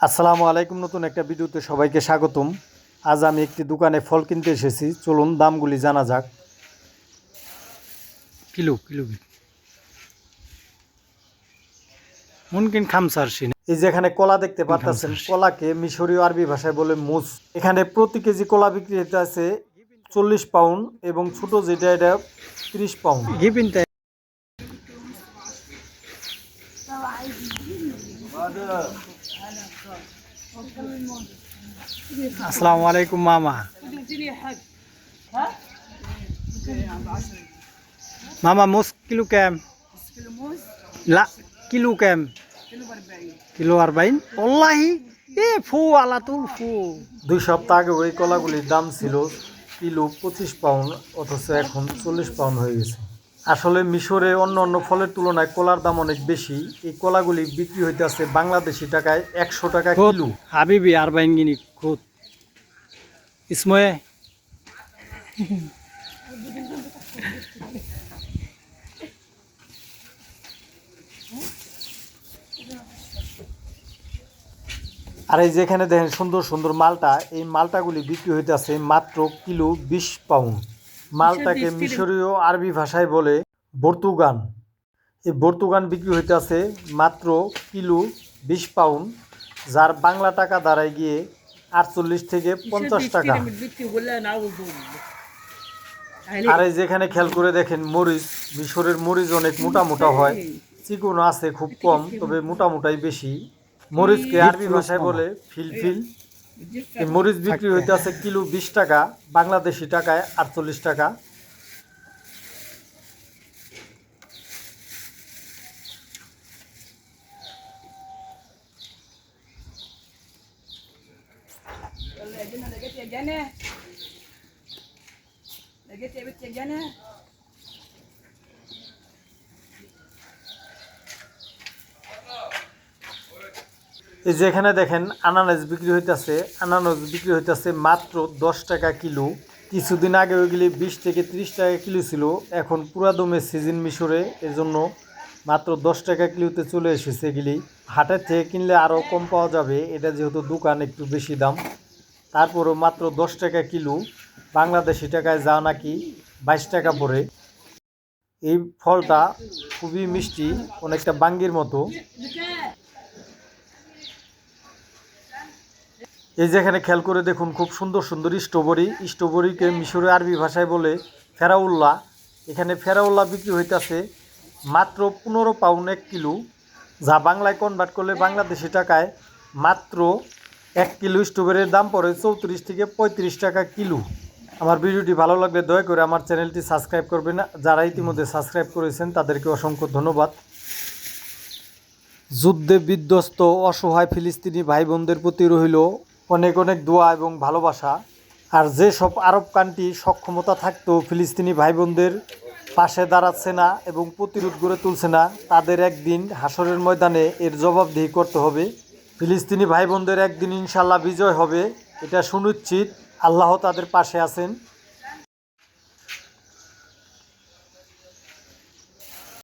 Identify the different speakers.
Speaker 1: আসসালামু আলাইকুম। নতুন একটা ভিডিওতে সবাইকে স্বাগতম। আজ আমি একটি দোকানে ফল কিনতে এসেছি। চলুন দামগুলি জানা যাক।
Speaker 2: কিলো কিলো মুনকিন খামসার সিনে।
Speaker 1: এই যে এখানে কলা দেখতে পাচ্ছেন কলাকে মিশরীয় আরবি ভাষায় বলে মুস এখানে প্রতি কেজি কলা বিক্রি হতে আছে চল্লিশ পাউন্ড এবং ছোট যেটা এটা তিরিশ পাউন্ড।
Speaker 2: গিপিনটা আসসালামু আলাইকুম, মামা। মামা মোস কিলো কেম? লা, কিলো কেম? কিলো আরবাইন ওল্লাহি, এ ফু আলা তুল ফু।
Speaker 1: দুই সপ্তাহ আগে ওই কলাগুলির দাম ছিল কিলো পঁচিশ পাউন্ড, অথচ এখন চল্লিশ পাউন্ড হয়ে গেছে। আসলে মিশরে অন্য অন্য ফলের তুলনায় কলার দাম অনেক বেশি। এই কলাগুলি বিক্রি হইতেছে বাংলাদেশি টাকায় একশো টাকা কিলো।
Speaker 2: হাবিবি আরবাইন গিনি খুদ। ইসময়ে?
Speaker 1: আর এই যেখানে দেখেন সুন্দর সুন্দর মালটা এই মালটাগুলি বিক্রি হইতেছে মাত্র কিলো বিশ পাউন্ড। মালটাকে মিশরীয় আরবি ভাষায় বলে বর্তুগান। এই বর্তুগান বিক্রি হইতেছে মাত্র কিলো বিশ পাউন্ড যার বাংলা টাকা দাঁড়ায় গিয়ে আটচল্লিশ থেকে পঞ্চাশ টাকা। আর এই যেখানে খেয়াল করে দেখেন মরিচ মিশরের মরিচ অনেক মোটা মোটা হয়। চিকন আছে খুব কম তবে মোটা মোটাই বেশি। মরিচকে আরবি ভাষায় বলে ফিলফিল। মরিচ বিক্রি হইতে আছে কিলো বিশ টাকা বাংলাদেশি টাকায় আটচল্লিশ টাকা। এই যেখানে দেখেন আনারস বিক্রি হইতেছে আনারস বিক্রি হইতেছে মাত্র দশ টাকা কিলো। কিছুদিন আগে ওইগুলি বিশ থেকে ত্রিশ টাকা কিলো ছিল, এখন পুরা দমে সিজন মিশরে এজন্য মাত্র দশ টাকা কিলোতে চলে এসেছে এগুলি। হাটের থেকে কিনলে আরও কম পাওয়া যাবে, এটা যেহেতু দোকান একটু বেশি দাম। তারপরও মাত্র দশ টাকা কিলো, বাংলাদেশি টাকায় যা নাকি বাইশ টাকা পড়ে। এই ফলটা খুবই মিষ্টি, অনেকটা বাঙ্গির মতো। এই যেখানে খেয়াল করে দেখুন, খুব সুন্দর সুন্দর স্ট্রবেরি। স্ট্রবেরিকে মিশরের আরবি ভাষায় বলে ফেরাউল্লাহ। এখানে ফেরাউল্লাহ বিক্রি হইতাছে মাত্র পনেরো পাউন্ড এক কিলো, যা বাংলায় কনভার্ট করলে বাংলাদেশি টাকায় মাত্র এক কিলো স্ট্রবেরির দাম পড়ে চৌত্রিশ থেকে পঁয়ত্রিশ টাকা কিলো। আমার ভিডিওটি ভালো লাগলে দয়া করে আমার চ্যানেলটি সাবস্ক্রাইব করবেন। যারা ইতিমধ্যে সাবস্ক্রাইব করেছেন, তাদেরকে অসংখ্য ধন্যবাদ। যুদ্ধে বিধ্বস্ত, অসহায় ফিলিস্তিনি ভাই বোনদের প্রতি রইল অনেক অনেক দোয়া এবং ভালোবাসা। আর যে সব আরব কান্ট্রি সক্ষমতা থাকতেও ফিলিস্তিনি ভাই বোনদের পাশে দাঁড়াচ্ছে না এবং প্রতিরোধ গড়ে তুলছে না, তাদের একদিন হাসরের ময়দানে এর জবাবদিহি করতে হবে। ফিলিস্তিনি ভাই বোনদের একদিন ইনশাল্লাহ বিজয় হবে, এটা সুনিশ্চিত। আল্লাহ তাদের পাশে আছেন।